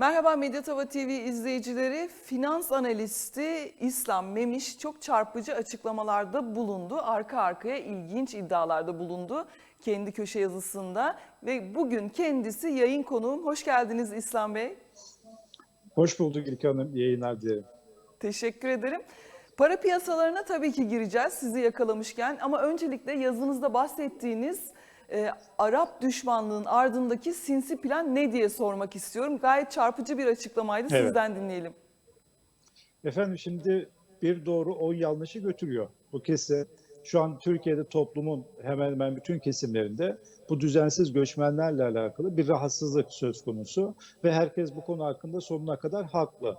Merhaba Medyatava TV izleyicileri. Finans analisti İslam Memiş çok çarpıcı açıklamalarda bulundu. Arka arkaya ilginç iddialarda bulundu kendi köşe yazısında. Ve bugün kendisi yayın konuğum. Hoş geldiniz İslam Bey. Hoş bulduk İlk Hanım. Yayınlar dilerim. Teşekkür ederim. Para piyasalarına tabii ki gireceğiz sizi yakalamışken ama öncelikle yazınızda bahsettiğiniz e, Arap düşmanlığın ardındaki sinsi plan ne diye sormak istiyorum. Gayet çarpıcı bir açıklamaydı. Evet. Sizden dinleyelim. Efendim şimdi bir doğru on yanlışı götürüyor. Bu kesin şu an Türkiye'de toplumun hemen hemen bütün kesimlerinde bu düzensiz göçmenlerle alakalı bir rahatsızlık söz konusu ve herkes bu konu hakkında sonuna kadar haklı.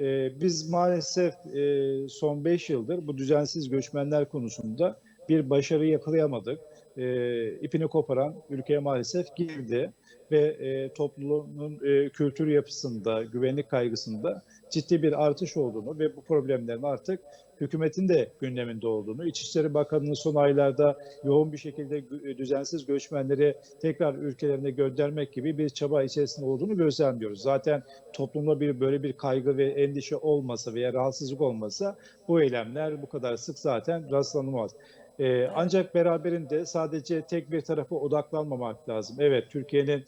Ee, biz maalesef e, son 5 yıldır bu düzensiz göçmenler konusunda bir başarı yakalayamadık. E, ipini koparan ülkeye maalesef girdi ve e, toplumun e, kültür yapısında, güvenlik kaygısında ciddi bir artış olduğunu ve bu problemlerin artık hükümetin de gündeminde olduğunu, İçişleri Bakanı'nın son aylarda yoğun bir şekilde gü- düzensiz göçmenleri tekrar ülkelerine göndermek gibi bir çaba içerisinde olduğunu gözlemliyoruz. Zaten toplumda bir böyle bir kaygı ve endişe olmasa veya rahatsızlık olmasa bu eylemler bu kadar sık zaten rastlanılmaz. Ee, ancak beraberinde sadece tek bir tarafa odaklanmamak lazım. Evet, Türkiye'nin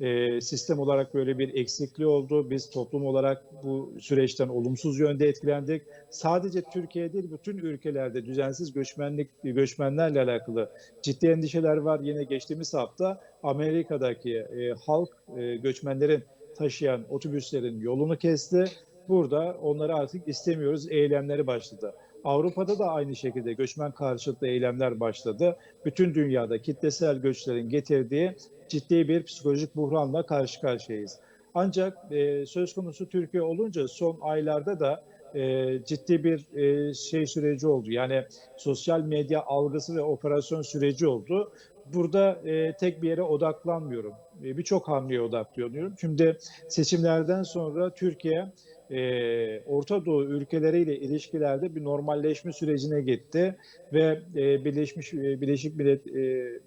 e, sistem olarak böyle bir eksikliği oldu. Biz toplum olarak bu süreçten olumsuz yönde etkilendik. Sadece Türkiye değil, bütün ülkelerde düzensiz göçmenlik göçmenlerle alakalı ciddi endişeler var. Yine geçtiğimiz hafta Amerika'daki e, halk e, göçmenlerin taşıyan otobüslerin yolunu kesti. Burada onları artık istemiyoruz eylemleri başladı. Avrupa'da da aynı şekilde göçmen karşıtı eylemler başladı. Bütün dünyada kitlesel göçlerin getirdiği ciddi bir psikolojik buhranla karşı karşıyayız. Ancak e, söz konusu Türkiye olunca son aylarda da e, ciddi bir e, şey süreci oldu. Yani sosyal medya algısı ve operasyon süreci oldu. Burada e, tek bir yere odaklanmıyorum. E, Birçok hamleye odaklanıyorum. Şimdi seçimlerden sonra Türkiye e, Orta Doğu ülkeleriyle ilişkilerde bir normalleşme sürecine gitti ve e, Birleşmiş e, Birleşik Millet e,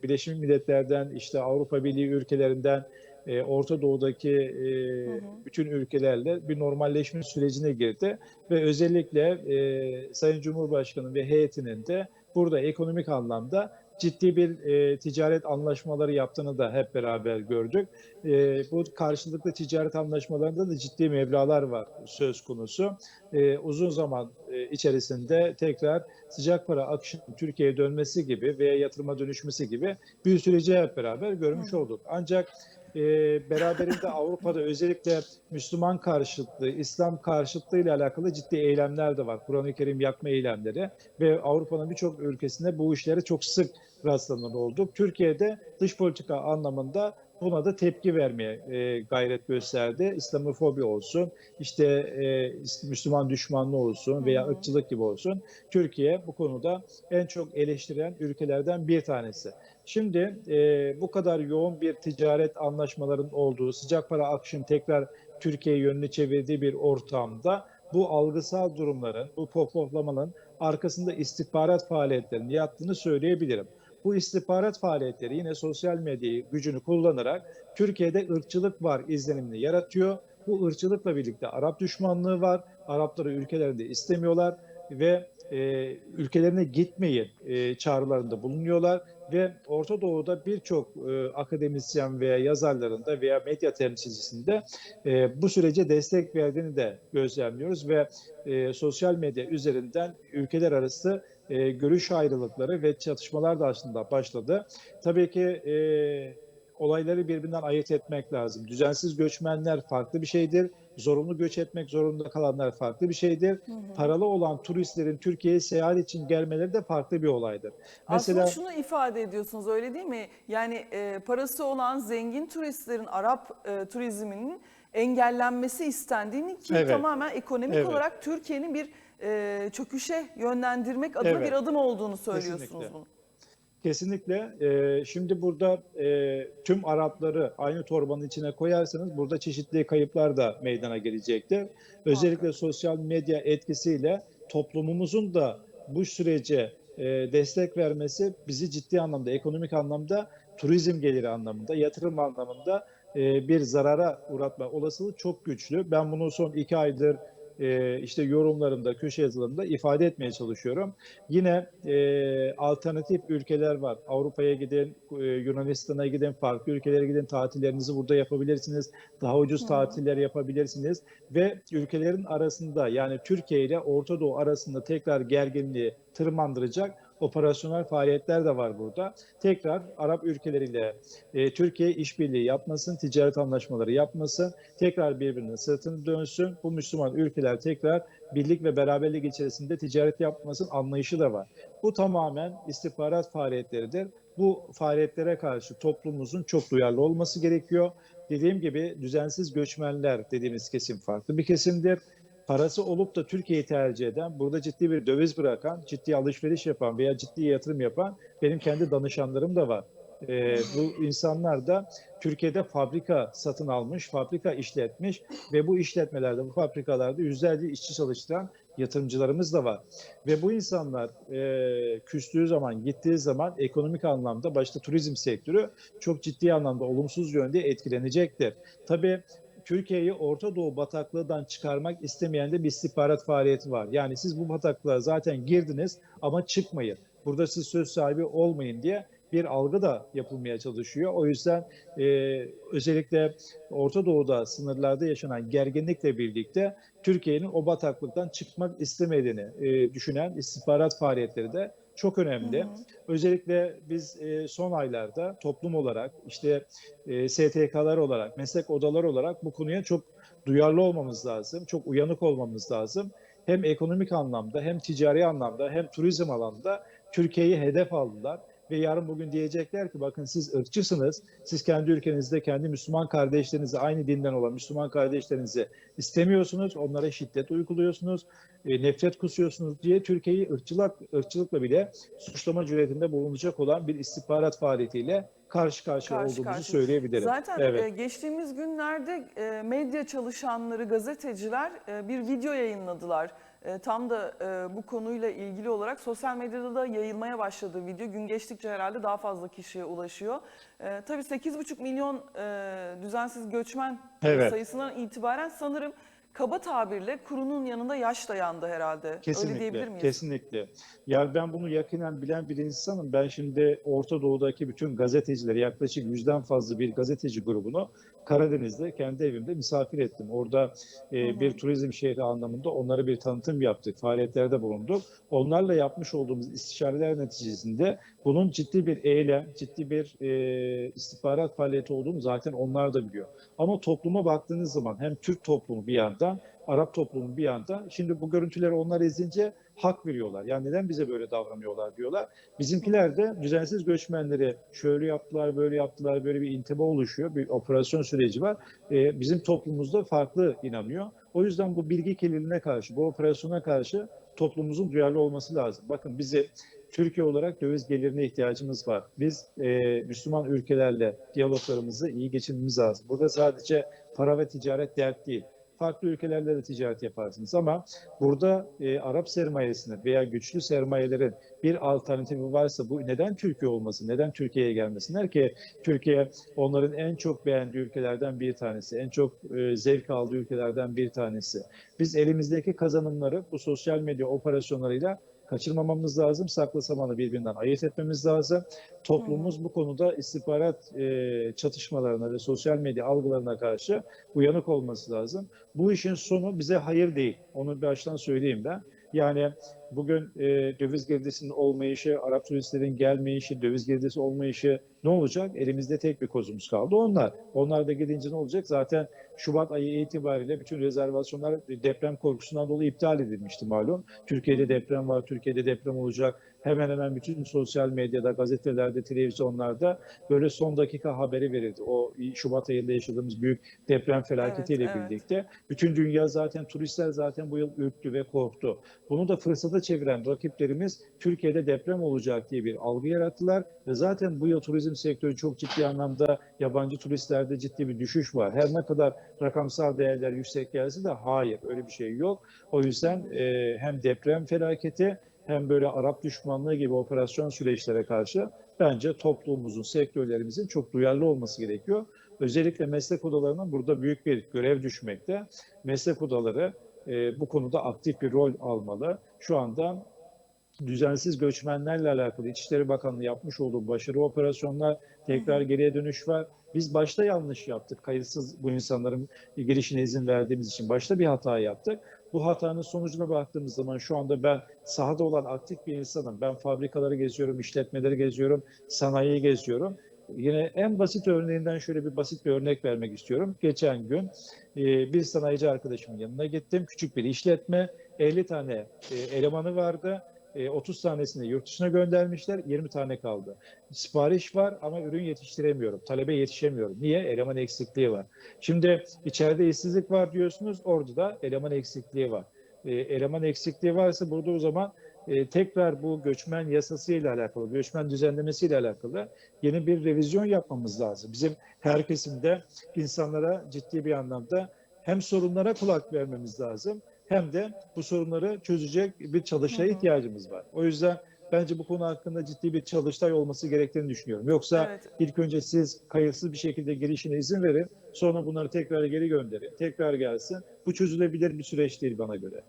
Birleşmiş Milletler'den işte Avrupa Birliği ülkelerinden e, Orta Doğu'daki e, Hı hı. bütün ülkelerle bir normalleşme sürecine girdi ve özellikle e, Sayın Cumhurbaşkanı ve heyetinin de burada ekonomik anlamda ciddi bir e, ticaret anlaşmaları yaptığını da hep beraber gördük. E, bu karşılıklı ticaret anlaşmalarında da ciddi meblalar var söz konusu. E, uzun zaman e, içerisinde tekrar sıcak para akışının Türkiye'ye dönmesi gibi veya yatırıma dönüşmesi gibi bir süreci hep beraber görmüş olduk. Ancak e, beraberinde Avrupa'da özellikle Müslüman karşıtlığı, İslam karşıtlığı ile alakalı ciddi eylemler de var. Kur'an-ı Kerim yakma eylemleri ve Avrupa'nın birçok ülkesinde bu işlere çok sık rastlanan oldu. Türkiye'de dış politika anlamında buna da tepki vermeye e, gayret gösterdi. İslamofobi olsun, işte e, Müslüman düşmanlığı olsun veya ırkçılık gibi olsun. Türkiye bu konuda en çok eleştiren ülkelerden bir tanesi. Şimdi e, bu kadar yoğun bir ticaret anlaşmaların olduğu, sıcak para akışın tekrar Türkiye yönünü çevirdiği bir ortamda bu algısal durumların, bu pohpohlamanın arkasında istihbarat faaliyetlerinin yattığını söyleyebilirim. Bu istihbarat faaliyetleri yine sosyal medyayı gücünü kullanarak Türkiye'de ırkçılık var izlenimini yaratıyor. Bu ırkçılıkla birlikte Arap düşmanlığı var. Arapları ülkelerinde istemiyorlar ve e, ülkelerine gitmeyin e, çağrılarında bulunuyorlar ve Orta Doğu'da birçok e, akademisyen veya yazarların da veya medya temsilcisinde e, bu sürece destek verdiğini de gözlemliyoruz ve e, sosyal medya üzerinden ülkeler arası e, görüş ayrılıkları ve çatışmalar da aslında başladı. Tabii ki e, olayları birbirinden ayırt etmek lazım. Düzensiz göçmenler farklı bir şeydir. Zorunlu göç etmek zorunda kalanlar farklı bir şeydir. Hı hı. Paralı olan turistlerin Türkiye'ye seyahat için gelmeleri de farklı bir olaydır. Mesela Aslında şunu ifade ediyorsunuz öyle değil mi? Yani e, parası olan zengin turistlerin Arap e, turizminin engellenmesi istendiğini ki Evet. tamamen ekonomik Evet. olarak Türkiye'nin bir e, çöküşe yönlendirmek adına Evet. bir adım olduğunu söylüyorsunuz Kesinlikle. bunu. Kesinlikle. Ee, şimdi burada e, tüm Arapları aynı torbanın içine koyarsanız burada çeşitli kayıplar da meydana gelecektir. Özellikle sosyal medya etkisiyle toplumumuzun da bu sürece e, destek vermesi bizi ciddi anlamda, ekonomik anlamda, turizm geliri anlamında, yatırım anlamında e, bir zarara uğratma olasılığı çok güçlü. Ben bunu son iki aydır e, işte yorumlarımda, köşe yazılarımda ifade etmeye çalışıyorum. Yine e, alternatif ülkeler var. Avrupa'ya gidin, e, Yunanistan'a gidin, farklı ülkelere gidin, tatillerinizi burada yapabilirsiniz. Daha ucuz tatiller yapabilirsiniz. Ve ülkelerin arasında yani Türkiye ile Orta Doğu arasında tekrar gerginliği tırmandıracak operasyonel faaliyetler de var burada. Tekrar Arap ülkeleriyle e, Türkiye işbirliği yapmasın, ticaret anlaşmaları yapmasın, tekrar birbirine sırtını dönsün. Bu Müslüman ülkeler tekrar birlik ve beraberlik içerisinde ticaret yapmasın anlayışı da var. Bu tamamen istihbarat faaliyetleridir. Bu faaliyetlere karşı toplumumuzun çok duyarlı olması gerekiyor. Dediğim gibi düzensiz göçmenler dediğimiz kesim farklı bir kesimdir parası olup da Türkiye'yi tercih eden, burada ciddi bir döviz bırakan, ciddi alışveriş yapan veya ciddi yatırım yapan benim kendi danışanlarım da var. Ee, bu insanlar da Türkiye'de fabrika satın almış, fabrika işletmiş ve bu işletmelerde, bu fabrikalarda yüzlerce işçi çalıştıran yatırımcılarımız da var. Ve bu insanlar e, küstüğü zaman, gittiği zaman ekonomik anlamda başta turizm sektörü çok ciddi anlamda olumsuz yönde etkilenecektir. Tabii Türkiye'yi Orta Doğu bataklığından çıkarmak istemeyen de bir istihbarat faaliyeti var. Yani siz bu bataklığa zaten girdiniz ama çıkmayın. Burada siz söz sahibi olmayın diye bir algı da yapılmaya çalışıyor. O yüzden e, özellikle Orta Doğu'da sınırlarda yaşanan gerginlikle birlikte Türkiye'nin o bataklıktan çıkmak istemediğini e, düşünen istihbarat faaliyetleri de çok önemli. Hı hı. Özellikle biz e, son aylarda toplum olarak işte e, STK'lar olarak, meslek odaları olarak bu konuya çok duyarlı olmamız lazım. Çok uyanık olmamız lazım. Hem ekonomik anlamda hem ticari anlamda hem turizm alanında Türkiye'yi hedef aldılar. Ve yarın bugün diyecekler ki bakın siz ırkçısınız. Siz kendi ülkenizde kendi Müslüman kardeşlerinizi aynı dinden olan Müslüman kardeşlerinizi istemiyorsunuz. Onlara şiddet uyguluyorsunuz. e, nefret kusuyorsunuz diye Türkiye'yi ırkçılık, ırkçılıkla bile suçlama cüretinde bulunacak olan bir istihbarat faaliyetiyle karşı karşıya Karşı olduğumuzu karşıya. söyleyebilirim. Zaten Evet. e, geçtiğimiz günlerde e, medya çalışanları, gazeteciler bir video yayınladılar. E, tam da e, bu konuyla ilgili olarak sosyal medyada da yayılmaya başladı video. Gün geçtikçe herhalde daha fazla kişiye ulaşıyor. E, tabii 8,5 milyon e, düzensiz göçmen Evet. sayısından itibaren sanırım kaba tabirle kurunun yanında yaş dayandı herhalde. Öyle diyebilir Kesinlikle, miyiz? kesinlikle. Yani ben bunu yakinen bilen bir insanım. Ben şimdi Orta Doğu'daki bütün gazetecileri, yaklaşık yüzden fazla bir gazeteci grubunu Karadeniz'de kendi evimde misafir ettim. Orada e, bir turizm şehri anlamında onlara bir tanıtım yaptık, faaliyetlerde bulunduk. Onlarla yapmış olduğumuz istişareler neticesinde bunun ciddi bir eylem, ciddi bir e, istihbarat faaliyeti olduğunu zaten onlar da biliyor. Ama topluma baktığınız zaman hem Türk toplumu bir yandan, Arap toplumu bir yandan, şimdi bu görüntüleri onlar izleyince hak veriyorlar. Yani neden bize böyle davranıyorlar diyorlar. Bizimkiler de düzensiz göçmenleri şöyle yaptılar, böyle yaptılar, böyle bir intiba oluşuyor. Bir operasyon süreci var. Ee, bizim toplumumuzda farklı inanıyor. O yüzden bu bilgi kirliliğine karşı, bu operasyona karşı toplumumuzun duyarlı olması lazım. Bakın bizi Türkiye olarak döviz gelirine ihtiyacımız var. Biz e, Müslüman ülkelerle diyaloglarımızı iyi geçirmemiz lazım. Burada sadece para ve ticaret dert değil. Farklı ülkelerle de ticaret yaparsınız ama burada e, Arap sermayesinin veya güçlü sermayelerin bir alternatifi varsa bu neden Türkiye olmasın? Neden Türkiye'ye gelmesinler ki? Türkiye onların en çok beğendiği ülkelerden bir tanesi, en çok e, zevk aldığı ülkelerden bir tanesi. Biz elimizdeki kazanımları bu sosyal medya operasyonlarıyla kaçırmamamız lazım. Saklı samanı birbirinden ayırt etmemiz lazım. Toplumumuz bu konuda istihbarat e, çatışmalarına ve sosyal medya algılarına karşı uyanık olması lazım. Bu işin sonu bize hayır değil. Onu baştan söyleyeyim ben. Yani bugün e, döviz girdisinin olmayışı, Arap turistlerin gelmeyişi, döviz girdisi olmayışı ne olacak? Elimizde tek bir kozumuz kaldı onlar. Onlar da gidince ne olacak? Zaten Şubat ayı itibariyle bütün rezervasyonlar deprem korkusundan dolayı iptal edilmişti malum. Türkiye'de deprem var, Türkiye'de deprem olacak. Hemen hemen bütün sosyal medyada, gazetelerde, televizyonlarda böyle son dakika haberi verildi. O Şubat ayında yaşadığımız büyük deprem felaketiyle Evet, evet. birlikte. Bütün dünya zaten, turistler zaten bu yıl ürktü ve korktu. Bunu da fırsata çeviren rakiplerimiz Türkiye'de deprem olacak diye bir algı yarattılar. Ve zaten bu yıl turizm sektörü çok ciddi anlamda yabancı turistlerde ciddi bir düşüş var. Her ne kadar rakamsal değerler yüksek gelse de hayır öyle bir şey yok. O yüzden e, hem deprem felaketi hem böyle Arap düşmanlığı gibi operasyon süreçlere karşı bence toplumumuzun, sektörlerimizin çok duyarlı olması gerekiyor. özellikle meslek odalarına burada büyük bir görev düşmekte. Meslek odaları e, bu konuda aktif bir rol almalı. Şu anda düzensiz göçmenlerle alakalı İçişleri Bakanlığı yapmış olduğu başarı operasyonlar, tekrar geriye dönüş var. Biz başta yanlış yaptık. Kayıtsız bu insanların girişine izin verdiğimiz için başta bir hata yaptık. Bu hatanın sonucuna baktığımız zaman şu anda ben sahada olan aktif bir insanım. Ben fabrikaları geziyorum, işletmeleri geziyorum, sanayiyi geziyorum. Yine en basit örneğinden şöyle bir basit bir örnek vermek istiyorum. Geçen gün e, bir sanayici arkadaşımın yanına gittim. Küçük bir işletme, 50 tane e, elemanı vardı. E, 30 tanesini yurt dışına göndermişler, 20 tane kaldı. Sipariş var ama ürün yetiştiremiyorum, talebe yetişemiyorum. Niye? Eleman eksikliği var. Şimdi içeride işsizlik var diyorsunuz, orada da eleman eksikliği var. E, eleman eksikliği varsa burada o zaman e, tekrar bu göçmen yasasıyla alakalı, göçmen düzenlemesiyle alakalı yeni bir revizyon yapmamız lazım. Bizim her kesimde insanlara ciddi bir anlamda hem sorunlara kulak vermemiz lazım hem de bu sorunları çözecek bir hı. ihtiyacımız var. O yüzden bence bu konu hakkında ciddi bir çalıştay olması gerektiğini düşünüyorum. Yoksa Evet. ilk önce siz kayıtsız bir şekilde girişine izin verin, sonra bunları tekrar geri gönderin, tekrar gelsin. Bu çözülebilir bir süreç değil bana göre.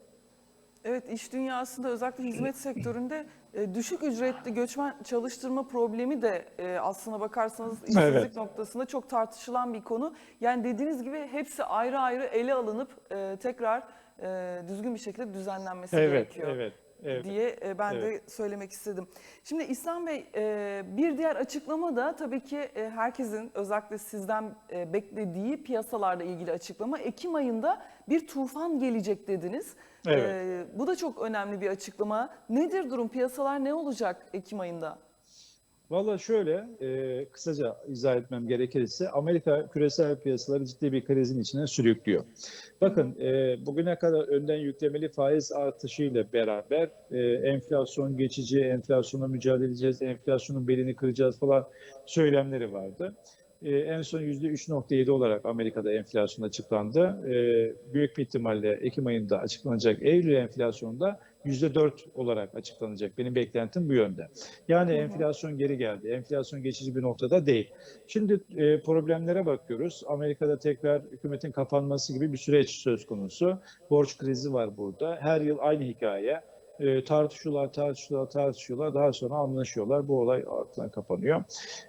Evet iş dünyasında özellikle hizmet sektöründe e, düşük ücretli göçmen çalıştırma problemi de e, aslına bakarsanız işsizlik Evet. noktasında çok tartışılan bir konu. Yani dediğiniz gibi hepsi ayrı ayrı ele alınıp e, tekrar e, düzgün bir şekilde düzenlenmesi Evet, gerekiyor. evet, evet. diye e, ben de söylemek istedim. Şimdi İslam Bey e, bir diğer açıklama da tabii ki e, herkesin özellikle sizden e, beklediği piyasalarla ilgili açıklama. Ekim ayında bir tufan gelecek dediniz. Evet. E, bu da çok önemli bir açıklama. Nedir durum? Piyasalar ne olacak Ekim ayında? Valla şöyle e, kısaca izah etmem gerekirse Amerika küresel piyasaları ciddi bir krizin içine sürüklüyor. Bakın e, bugüne kadar önden yüklemeli faiz artışıyla beraber e, enflasyon geçici, enflasyona mücadele edeceğiz, enflasyonun belini kıracağız falan söylemleri vardı. E, en son %3.7 olarak Amerika'da enflasyon açıklandı. E, büyük bir ihtimalle Ekim ayında açıklanacak Eylül enflasyonda %4 olarak açıklanacak. Benim beklentim bu yönde. Yani enflasyon geri geldi. Enflasyon geçici bir noktada değil. Şimdi e, problemlere bakıyoruz. Amerika'da tekrar hükümetin kapanması gibi bir süreç söz konusu. Borç krizi var burada. Her yıl aynı hikaye. E, tartışıyorlar, tartışıyorlar, tartışıyorlar. Daha sonra anlaşıyorlar. Bu olay ortadan kapanıyor.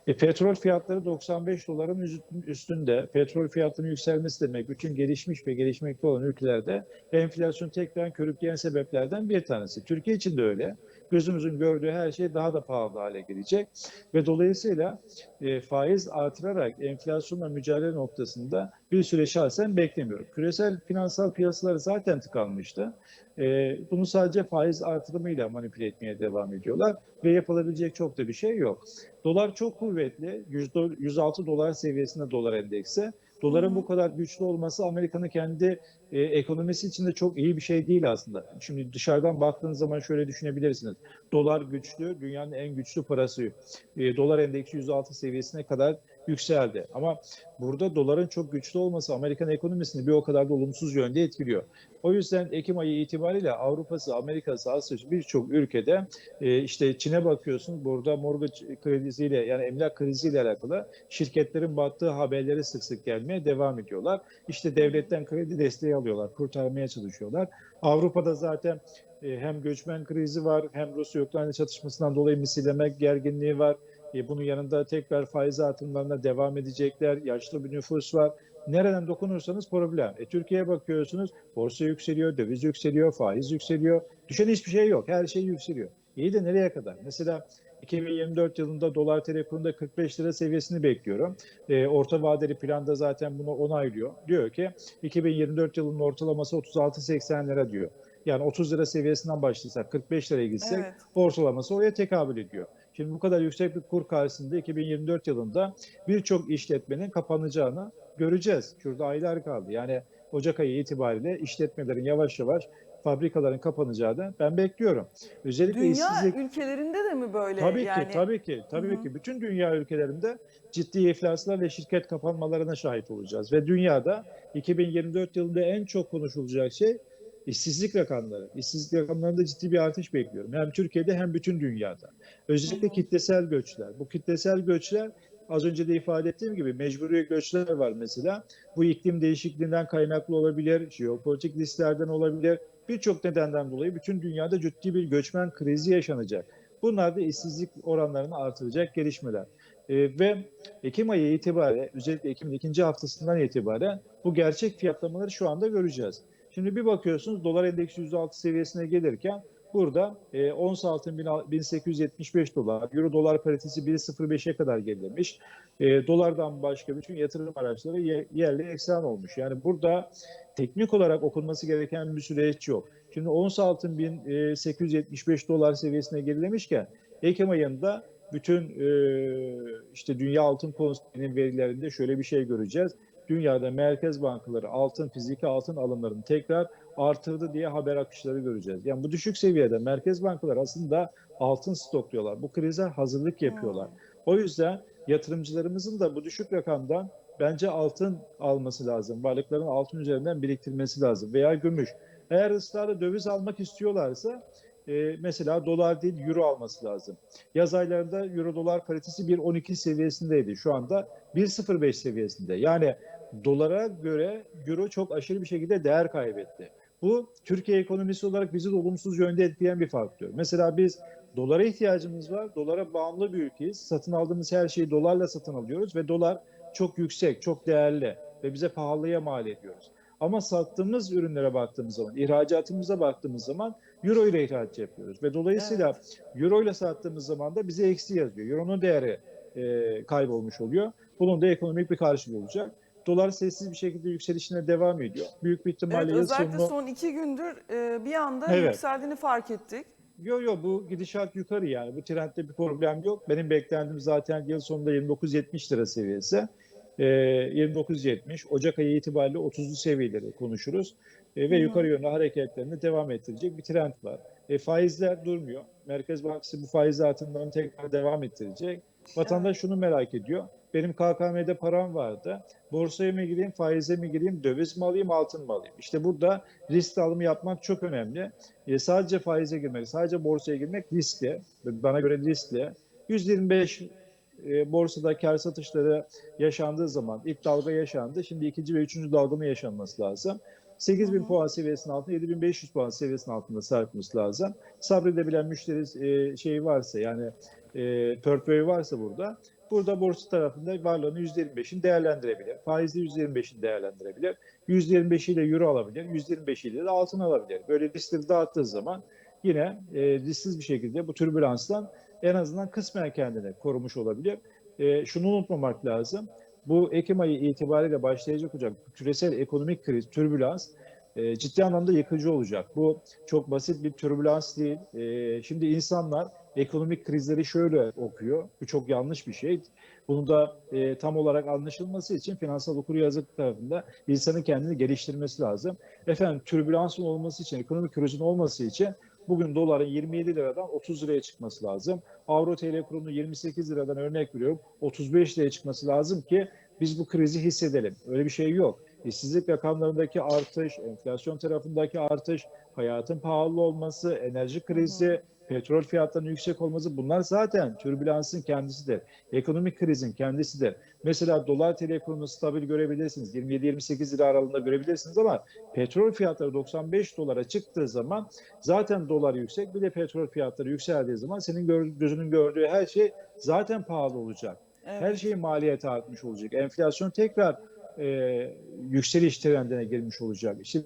E, petrol fiyatları 95 doların üstünde. Petrol fiyatının yükselmesi demek bütün gelişmiş ve gelişmekte olan ülkelerde enflasyon tekrar körükleyen sebeplerden bir tanesi. Türkiye için de öyle. Gözümüzün gördüğü her şey daha da pahalı hale gelecek ve dolayısıyla e, faiz artırarak enflasyonla mücadele noktasında bir süre şahsen beklemiyorum. Küresel finansal piyasalar zaten tıkanmıştı. E, bunu sadece faiz artırımıyla manipüle etmeye devam ediyorlar ve yapılabilecek çok da bir şey yok. Dolar çok kuvvetli. 100 do- 106 dolar seviyesinde dolar endeksi. Doların bu kadar güçlü olması Amerika'nın kendi e, ekonomisi için de çok iyi bir şey değil aslında. Şimdi dışarıdan baktığınız zaman şöyle düşünebilirsiniz. Dolar güçlü, dünyanın en güçlü parası. E, dolar endeksi 106 seviyesine kadar yükseldi. Ama burada doların çok güçlü olması Amerikan ekonomisini bir o kadar da olumsuz yönde etkiliyor. O yüzden Ekim ayı itibariyle Avrupa'sı, Amerika'sı, Asya'sı birçok ülkede e, işte Çin'e bakıyorsun burada mortgage kriziyle yani emlak kriziyle alakalı şirketlerin battığı haberleri sık sık gelmeye devam ediyorlar. İşte devletten kredi desteği alıyorlar, kurtarmaya çalışıyorlar. Avrupa'da zaten e, hem göçmen krizi var hem Rusya-Ukrayna çatışmasından dolayı misilleme gerginliği var. E, bunun yanında tekrar faiz artımlarına devam edecekler. Yaşlı bir nüfus var. Nereden dokunursanız problem. E, Türkiye'ye bakıyorsunuz borsa yükseliyor, döviz yükseliyor, faiz yükseliyor. Düşen hiçbir şey yok. Her şey yükseliyor. İyi de nereye kadar? Mesela 2024 yılında dolar TL kurunda 45 lira seviyesini bekliyorum. E, orta vadeli planda zaten bunu onaylıyor. Diyor ki 2024 yılının ortalaması 36.80 lira diyor. Yani 30 lira seviyesinden başlasak 45 liraya gitsek Evet. ortalaması oraya tekabül ediyor. Şimdi bu kadar yüksek bir kur karşısında 2024 yılında birçok işletmenin kapanacağını göreceğiz. Şurada aylar kaldı. Yani Ocak ayı itibariyle işletmelerin yavaş yavaş fabrikaların kapanacağını ben bekliyorum. Özellikle Dünya işsizlik ülkelerinde de mi böyle? Tabii yani? ki, tabii ki, tabii Hı hı. ki. Bütün dünya ülkelerinde ciddi iflaslar ve şirket kapanmalarına şahit olacağız. Ve dünyada 2024 yılında en çok konuşulacak şey işsizlik rakamları. İşsizlik rakamlarında ciddi bir artış bekliyorum. Hem Türkiye'de hem bütün dünyada. Özellikle kitlesel göçler. Bu kitlesel göçler Az önce de ifade ettiğim gibi mecburi göçler var mesela. Bu iklim değişikliğinden kaynaklı olabilir, jeopolitik risklerden olabilir. Birçok nedenden dolayı bütün dünyada ciddi bir göçmen krizi yaşanacak. Bunlar da işsizlik oranlarını artıracak gelişmeler. Ee, ve Ekim ayı itibariyle, özellikle Ekim'in ikinci haftasından itibaren bu gerçek fiyatlamaları şu anda göreceğiz. Şimdi bir bakıyorsunuz dolar endeksi %6 seviyesine gelirken burada e, ons altın 1875 dolar, euro dolar paritesi 1.05'e kadar gerilemiş. E, dolardan başka bütün yatırım araçları ye- yerli eksen olmuş. Yani burada teknik olarak okunması gereken bir süreç yok. Şimdi ons altın 1875 dolar seviyesine gerilemişken Ekim ayında bütün e, işte Dünya Altın Konseyi'nin verilerinde şöyle bir şey göreceğiz. Dünyada merkez bankaları altın, fiziki altın alımlarını tekrar artırdı diye haber akışları göreceğiz. Yani bu düşük seviyede merkez bankaları aslında altın stokluyorlar. Bu krize hazırlık yapıyorlar. O yüzden yatırımcılarımızın da bu düşük rakamdan bence altın alması lazım. Varlıkların altın üzerinden biriktirmesi lazım veya gümüş. Eğer ısrarla döviz almak istiyorlarsa e, mesela dolar değil euro alması lazım. Yaz aylarında euro dolar paritesi 1.12 seviyesindeydi. Şu anda 1.05 seviyesinde. Yani dolara göre euro çok aşırı bir şekilde değer kaybetti. Bu Türkiye ekonomisi olarak bizi de olumsuz yönde etkileyen bir faktör. Mesela biz dolara ihtiyacımız var. Dolara bağımlı bir ülkeyiz. Satın aldığımız her şeyi dolarla satın alıyoruz ve dolar çok yüksek, çok değerli ve bize pahalıya mal ediyoruz. Ama sattığımız ürünlere baktığımız zaman, ihracatımıza baktığımız zaman euro ile ihraç yapıyoruz. Ve dolayısıyla euro ile sattığımız zaman da bize eksi yazıyor. Euro'nun değeri e, kaybolmuş oluyor. Bunun da ekonomik bir karşılığı olacak. Dolar sessiz bir şekilde yükselişine devam ediyor. Büyük bir ihtimalle Evet, yıl özellikle sonunu... son iki gündür e, bir anda Evet. yükseldiğini fark ettik. Yo yo bu gidişat yukarı yani. Bu trendde bir problem yok. Benim beklentim zaten yıl sonunda 29.70 lira seviyesi. Ee, 29.70 Ocak ayı itibariyle 30'lu seviyeleri konuşuruz. Ee, ve hı. yukarı yönlü hareketlerini devam ettirecek bir trend var. E, faizler durmuyor. Merkez Bankası bu faiz artımlarını tekrar devam ettirecek. Vatandaş şunu merak ediyor. Benim KKM'de param vardı. Borsaya mı gireyim, faize mi gireyim, döviz mi alayım, altın mı alayım? İşte burada risk alımı yapmak çok önemli. E, sadece faize girmek, sadece borsaya girmek riskli. Bana göre riskli. 125 e, borsada kar satışları yaşandığı zaman ilk dalga yaşandı. Şimdi ikinci ve üçüncü dalganın yaşanması lazım. 8000 Hı hı. puan seviyesinin altında 7500 puan seviyesinin altında sarkması lazım. Sabredebilen müşteri e, şeyi varsa yani e, portföyü varsa burada burada borsa tarafında varlığını %25'in değerlendirebilir. Faizli %25'in değerlendirebilir. %25 ile euro alabilir. %25 ile de altın alabilir. Böyle riskleri dağıttığı zaman yine e, risksiz bir şekilde bu türbülanstan en azından kısmen kendini korumuş olabilir. E, şunu unutmamak lazım. Bu Ekim ayı itibariyle başlayacak olacak küresel ekonomik kriz, türbülans e, ciddi anlamda yıkıcı olacak. Bu çok basit bir türbülans değil. E, şimdi insanlar ekonomik krizleri şöyle okuyor. Bu çok yanlış bir şey. Bunu da e, tam olarak anlaşılması için finansal okuryazarlık tarafında insanın kendini geliştirmesi lazım. Efendim türbülansın olması için, ekonomik krizin olması için bugün doların 27 liradan 30 liraya çıkması lazım. Avro TL kurunun 28 liradan örnek veriyorum 35 liraya çıkması lazım ki biz bu krizi hissedelim. Öyle bir şey yok. İşsizlik rakamlarındaki artış, enflasyon tarafındaki artış, hayatın pahalı olması, enerji krizi, petrol fiyatlarının yüksek olması bunlar zaten türbülansın kendisidir. Ekonomik krizin kendisidir. Mesela dolar TL kurunu stabil görebilirsiniz. 27-28 lira aralığında görebilirsiniz ama petrol fiyatları 95 dolara çıktığı zaman zaten dolar yüksek. Bir de petrol fiyatları yükseldiği zaman senin gör- gözünün gördüğü her şey zaten pahalı olacak. Evet. Her şeyin maliyeti artmış olacak. Enflasyon tekrar e, yükseliş trendine girmiş olacak. İşte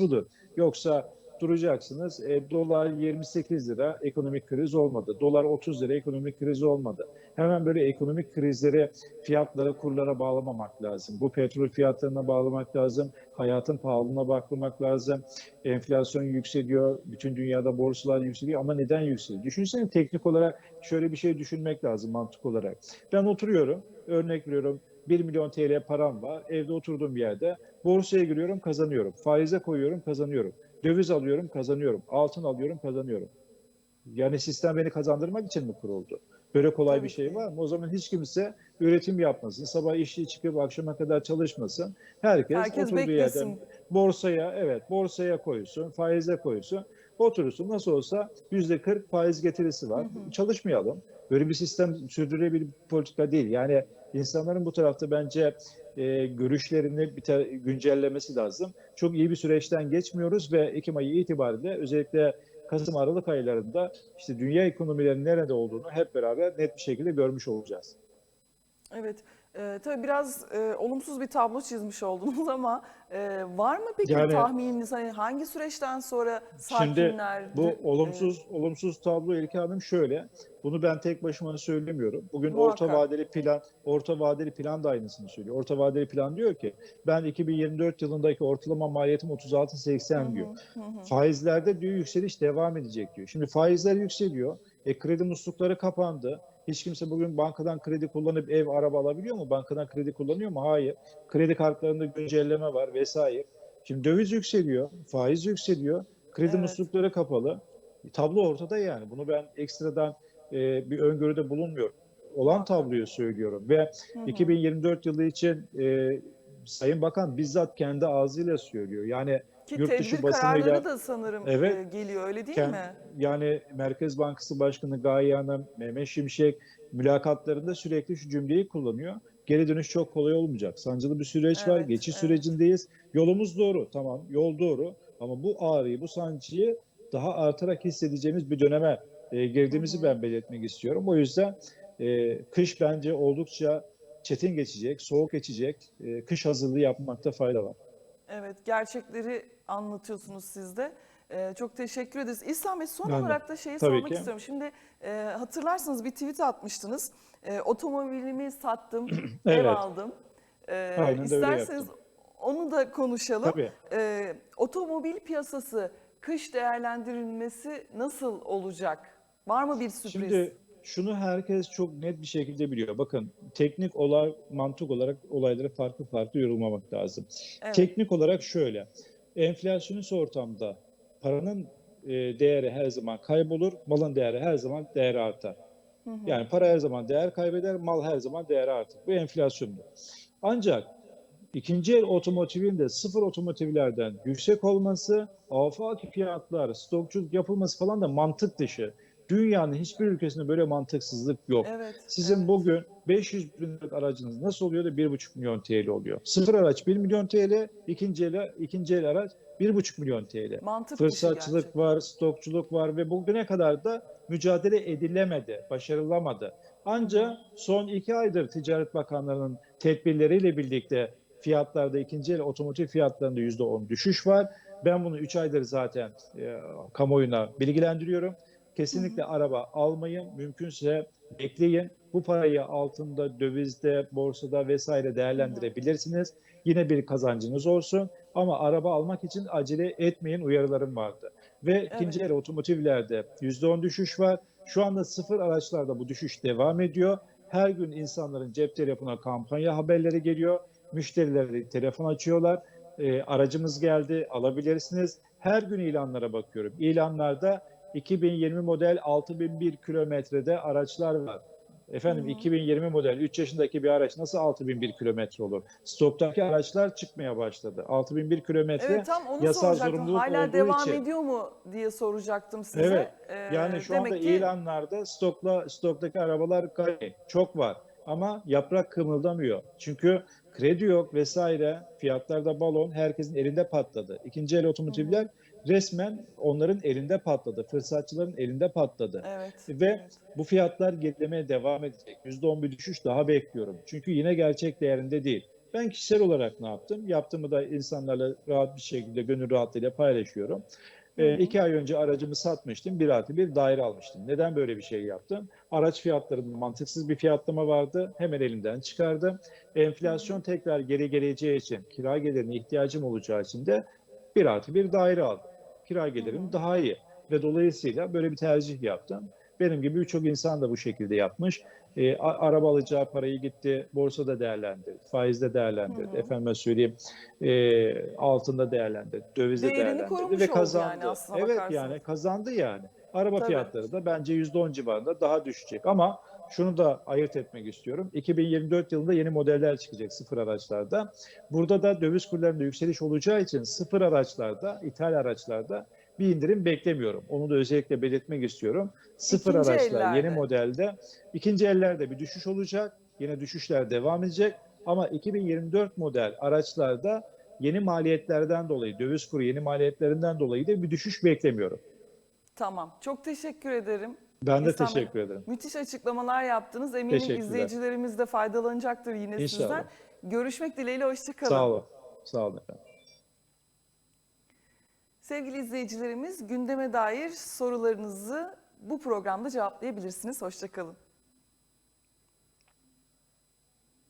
budur. Yoksa duracaksınız. E, dolar 28 lira ekonomik kriz olmadı. Dolar 30 lira ekonomik kriz olmadı. Hemen böyle ekonomik krizleri fiyatlara, kurlara bağlamamak lazım. Bu petrol fiyatlarına bağlamak lazım. Hayatın pahalılığına bakmak lazım. Enflasyon yükseliyor. Bütün dünyada borsalar yükseliyor. Ama neden yükseliyor? Düşünsene teknik olarak şöyle bir şey düşünmek lazım mantık olarak. Ben oturuyorum. Örnek veriyorum. 1 milyon TL param var. Evde oturduğum yerde. Borsaya giriyorum, kazanıyorum. Faize koyuyorum, kazanıyorum. Döviz alıyorum, kazanıyorum. Altın alıyorum, kazanıyorum. Yani sistem beni kazandırmak için mi kuruldu? Böyle kolay bir şey var mı? O zaman hiç kimse üretim yapmasın. Sabah işe çıkıp akşama kadar çalışmasın. Herkes, Herkes oturduğu beklesin. yerden borsaya, evet borsaya koysun, faize koysun. Oturursun. Nasıl olsa yüzde 40 faiz getirisi var. Hı hı. Çalışmayalım. Böyle bir sistem sürdürülebilir bir politika değil. Yani insanların bu tarafta bence e, görüşlerini ta- güncellemesi lazım. Çok iyi bir süreçten geçmiyoruz ve Ekim ayı itibariyle özellikle Kasım Aralık aylarında işte dünya ekonomilerinin nerede olduğunu hep beraber net bir şekilde görmüş olacağız. Evet. Ee, tabii biraz e, olumsuz bir tablo çizmiş oldunuz ama e, var mı peki Yani- tahmininiz hani hangi süreçten sonra Şimdi sakinler? bu dü- olumsuz olumsuz tablo İlke Hanım şöyle. Bunu ben tek başıma söylemiyorum. Bugün Muhakkak. orta vadeli plan, orta vadeli plan da aynısını söylüyor. Orta vadeli plan diyor ki ben 2024 yılındaki ortalama maliyetim 36.80 diyor. Hı hı. Faizlerde diyor yükseliş devam edecek diyor. Şimdi faizler yükseliyor. E kredi muslukları kapandı. Hiç kimse bugün bankadan kredi kullanıp ev, araba alabiliyor mu? Bankadan kredi kullanıyor mu? Hayır. Kredi kartlarında güncelleme var vesaire. Şimdi döviz yükseliyor, faiz yükseliyor, kredi Evet. muslukları kapalı. E, Tablo ortada yani. Bunu ben ekstradan e, bir öngörüde bulunmuyorum. Olan tabloyu söylüyorum ve Hı hı. 2024 yılı için e, Sayın Bakan bizzat kendi ağzıyla söylüyor. Yani Ki yurt dışı basınıyla- kararları da sanırım Evet. e, geliyor öyle değil Ken- mi? yani Merkez Bankası Başkanı Gaye Hanım, Mehmet Şimşek mülakatlarında sürekli şu cümleyi kullanıyor. Geri dönüş çok kolay olmayacak. Sancılı bir süreç var. Evet, Geçiş evet. sürecindeyiz. Yolumuz doğru. Tamam yol doğru. Ama bu ağrıyı, bu sancıyı daha artarak hissedeceğimiz bir döneme e, girdiğimizi Hı hı. ben belirtmek istiyorum. O yüzden e, kış bence oldukça çetin geçecek, soğuk geçecek. E, kış hazırlığı yapmakta fayda var. Evet, gerçekleri anlatıyorsunuz siz de. Ee, çok teşekkür ederiz. İhsan Bey son Ben olarak da şeyi sormak ki. istiyorum. Şimdi e, hatırlarsınız bir tweet atmıştınız. E, otomobilimi sattım, ev Evet. aldım. E, Aynen isterseniz onu da konuşalım. Tabii. E, otomobil piyasası kış değerlendirilmesi nasıl olacak? Var mı bir sürpriz? Şimdi şunu herkes çok net bir şekilde biliyor. Bakın teknik olay, mantık olarak olayları farklı farklı yorumlamak lazım. evet. Teknik olarak şöyle. Enflasyonist ortamda paranın e, değeri her zaman kaybolur, malın değeri her zaman değeri artar. Hı hı. Yani para her zaman değer kaybeder, mal her zaman değeri artar. Bu enflasyondur. Ancak ikinci el otomotivin de sıfır otomotivlerden yüksek olması, afaki fiyatlar, stokçuluk yapılması falan da mantık dışı. Dünyanın hiçbir ülkesinde böyle mantıksızlık yok. Evet. Sizin evet. bugün 500 bin liralık aracınız nasıl oluyor da 1,5 milyon TL oluyor? Sıfır araç 1 milyon TL, ikinci el, ikinci el araç 1,5 milyon TL. mantık dışı Fırsatçılık gerçekten. var, stokçuluk var ve bugüne kadar da mücadele edilemedi, başarılamadı. Ancak son iki aydır Ticaret Bakanlığı'nın tedbirleriyle birlikte fiyatlarda, ikinci el otomotiv fiyatlarında %10 düşüş var. Ben bunu 3 aydır zaten e, kamuoyuna bilgilendiriyorum. Kesinlikle araba almayın, mümkünse bekleyin. Bu parayı altında, dövizde, borsada vesaire değerlendirebilirsiniz. Yine bir kazancınız olsun. Ama araba almak için acele etmeyin uyarılarım vardı. Ve ikinci el otomotivlerde %10 düşüş var. Şu anda sıfır araçlarda bu düşüş devam ediyor. Her gün insanların cep telefona kampanya haberleri geliyor. Müşterileri telefon açıyorlar. E, aracımız geldi alabilirsiniz. Her gün ilanlara bakıyorum. İlanlarda 2020 model 6001 kilometrede araçlar var. Efendim Hı hı. 2020 model 3 yaşındaki bir araç nasıl 6001 kilometre olur? Stoktaki araçlar çıkmaya başladı. 6001 kilometre Evet tam onu yasal soracaktım. zorunluluk Hala devam için. ediyor mu diye soracaktım size. Evet. Ee, Yani şu demek anda ki ilanlarda stokla stoktaki arabalar gayet çok var ama yaprak kımıldamıyor. Çünkü kredi yok vesaire. Fiyatlarda balon herkesin elinde patladı. İkinci el otomotivler resmen onların elinde patladı. Fırsatçıların elinde patladı. Evet. Ve evet. bu fiyatlar gerilemeye devam edecek. %10 bir düşüş daha bekliyorum. Çünkü yine gerçek değerinde değil. Ben kişisel olarak ne yaptım? Yaptığımı da insanlarla rahat bir şekilde, gönül rahatlığıyla paylaşıyorum. Hı. iki ay önce aracımı satmıştım. Bir artı bir daire almıştım. Neden böyle bir şey yaptım? Araç fiyatlarında mantıksız bir fiyatlama vardı. Hemen elimden çıkardım. Enflasyon tekrar geri geleceği için, kira gelirine ihtiyacım olacağı için de bir artı bir daire aldım. Kira gelirim daha iyi. Ve dolayısıyla böyle bir tercih yaptım. Benim gibi birçok insan da bu şekilde yapmış. E, araba alacağı parayı gitti borsada değerlendirdi, faizde değerlendirdi, Hı hı. efendime söyleyeyim e, altında değerlendirdi, dövizde Değerini değerlendirdi ve kazandı. yani evet bakarsanız. yani kazandı yani. Araba Tabii. fiyatları da bence %10 civarında daha düşecek ama şunu da ayırt etmek istiyorum. 2024 yılında yeni modeller çıkacak sıfır araçlarda. Burada da döviz kurlarında yükseliş olacağı için sıfır araçlarda, ithal araçlarda bir indirim beklemiyorum. Onu da özellikle belirtmek istiyorum. Sıfır İkinci araçlar ellerde. yeni modelde ikinci ellerde bir düşüş olacak. Yine düşüşler devam edecek. Ama 2024 model araçlarda yeni maliyetlerden dolayı, döviz kuru yeni maliyetlerinden dolayı da bir düşüş beklemiyorum. Tamam. Çok teşekkür ederim. Ben de İhsan Bey, teşekkür ederim. Müthiş açıklamalar yaptınız. Eminim izleyicilerimiz de faydalanacaktır yine İnşallah. sizden. Görüşmek dileğiyle. Hoşçakalın. Sağ olun. Sağ olun efendim. Sevgili izleyicilerimiz gündeme dair sorularınızı bu programda cevaplayabilirsiniz. Hoşçakalın.